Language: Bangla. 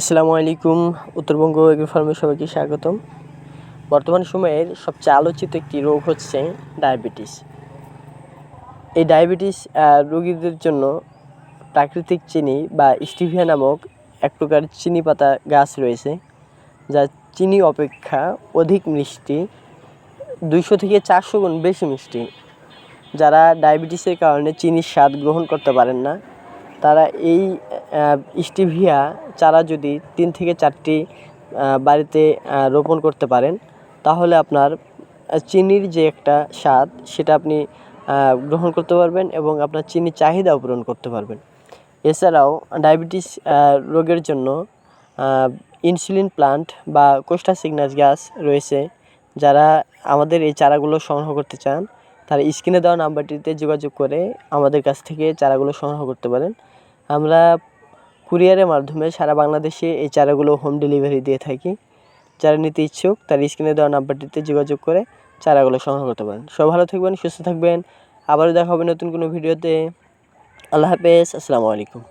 আসসালামু আলাইকুম, উত্তরবঙ্গ এগ্রো ফার্মে সবাইকে স্বাগতম। বর্তমান সময়ের সবচেয়ে আলোচিত একটি রোগ হচ্ছে ডায়াবেটিস। এই ডায়াবেটিস রোগীদের জন্য প্রাকৃতিক চিনি বা স্টিভিয়া নামক এক প্রকার চিনি পাতা গাছ রয়েছে, যা চিনি অপেক্ষা অধিক মিষ্টি, দুইশো থেকে চারশো গুণ বেশি মিষ্টি। যারা ডায়াবেটিসের কারণে চিনির স্বাদ গ্রহণ করতে পারেন না, তারা এই স্টিভিয়া চারা যদি তিন থেকে চারটি বাড়িতে রোপণ করতে পারেন, তাহলে আপনার চিনির যে একটা স্বাদ, সেটা আপনি গ্রহণ করতে পারবেন এবং আপনার চিনির চাহিদাও পূরণ করতে পারবেন। এছাড়াও ডায়াবেটিস রোগের জন্য ইনসুলিন প্লান্ট বা কোষ্টা সিগনাস গাছ রয়েছে, যারা আমাদের এই চারাগুলো সংগ্রহ করতে চান, তারা স্ক্রিনে দেওয়া নাম্বারটিতে যোগাযোগ করে আমাদের কাছ থেকে চারাগুলো সংগ্রহ করতে পারেন। আমরা কুরিয়ারের মাধ্যমে সারা বাংলাদেশে এই চারাগুলো হোম ডেলিভারি দিয়ে থাকি। যারা নিতে ইচ্ছুক, তার স্ক্রিনে দেওয়া নাম্বারটিতে যোগাযোগ করে চারাগুলো সংগ্রহ করতে পারেন। সব ভালো থাকবেন, সুস্থ থাকবেন। আবারও দেখা হবে নতুন কোনো ভিডিওতে আল্লাহ হাফেজ, আসসালামু আলাইকুম।